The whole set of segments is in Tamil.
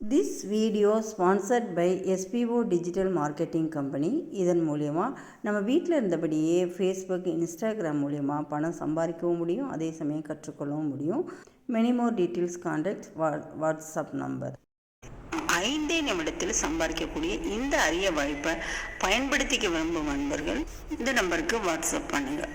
This video sponsored by SPO digital marketing company இதன் மூலயமா நம்ம வீட்டில் இருந்தபடியே ஃபேஸ்புக் இன்ஸ்டாகிராம் மூலயமா பணம் சம்பாதிக்கவும் முடியும். அதே சமயம் கற்றுக்கொள்ளவும் முடியும். Many more details contact WhatsApp number ஐந்தே நிமிடத்தில் சம்பாதிக்கக்கூடிய இந்த அரிய வாய்ப்பை பயன்படுத்திக்க விரும்பும் நண்பர்கள் இந்த நம்பருக்கு வாட்ஸ்அப் பண்ணுங்கள்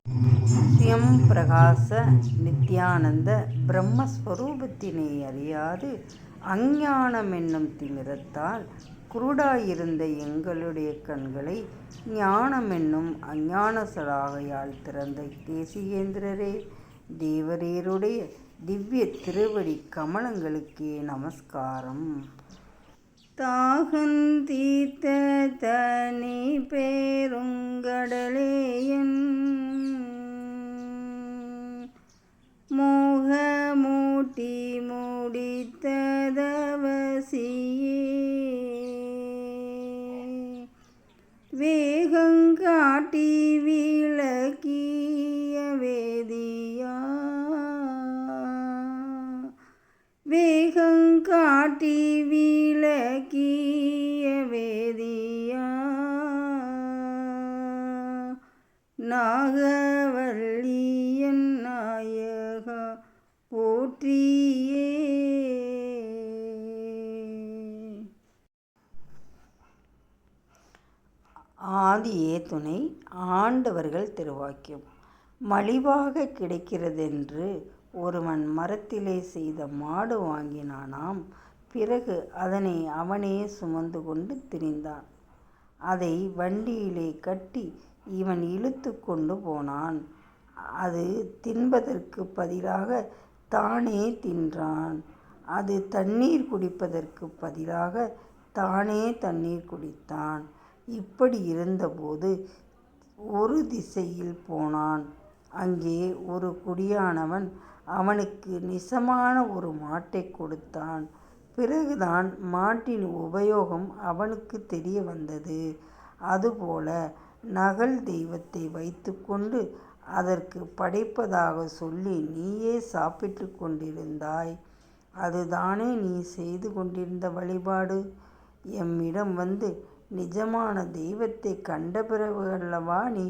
ஸ்வயம் பிரகாச நித்யானந்த பிரம்மஸ்வரூபத்தினை அறியாது. அஞ்ஞானம் என்னும் திமிரத்தால் குருடாயிருந்த எங்களுடைய கண்களை ஞானம் என்னும் அஞ்ஞான சலாகையால் திறந்த தேசிகேந்திரரே தேவரீருடைய திவ்ய திருவடி கமலங்களுக்கே நமஸ்காரம். தாகந்தீத்த தனி பேருங்கடலேயன் வேகம் காட்டி விளக்கிய வேதியா. நாகவல்லியன் நாயகா போற்றியே. ஆதியே துணை ஆண்டவர்கள் திருவாக்கியம். மலிவாக கிடைக்கிறதென்று ஒருவன் மரத்திலே செய்த மாடு வாங்கினானாம். பிறகு அதனை அவனே சுமந்து கொண்டு திரிந்தான். அதை வண்டியிலே கட்டி இவன் இழுத்து கொண்டு போனான். அது தின்பதற்கு பதிலாக தானே தின்றான். அது தண்ணீர் குடிப்பதற்கு பதிலாக தானே தண்ணீர் குடித்தான். இப்படி இருந்தபோது ஒரு திசையில் போனான். அங்கே ஒரு குடியானவன் அவனுக்கு நிசமான ஒரு மாட்டை கொடுத்தான். பிறகுதான் மாட்டின் உபயோகம் அவனுக்கு தெரிய வந்தது அதுபோல நகல் தெய்வத்தை வைத்துக்கொண்டு அதற்கு படைப்பதாக சொல்லி நீயே சாப்பிட்டு கொண்டிருந்தாய். அதுதானே நீ செய்து கொண்டிருந்த வழிபாடு? எம்மிடம் வந்து நிஜமான தெய்வத்தை கண்ட பிறகு அல்லவா நீ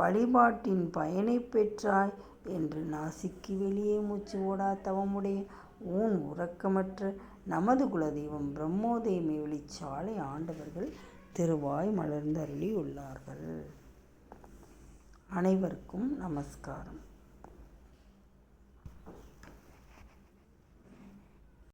வழிபாட்டின் பயனை பெற்றாய்? என்று நாசிக்கு வெளியே மூச்சு ஓடா தவமுடைய ஊன் உறக்கமற்ற நமது குலதெய்வம் பிரம்மோதயமே வெளிச்சாலை ஆண்டவர்கள் திருவாய் மலர்ந்தருளியுள்ளார்கள். அனைவருக்கும் நமஸ்காரம்.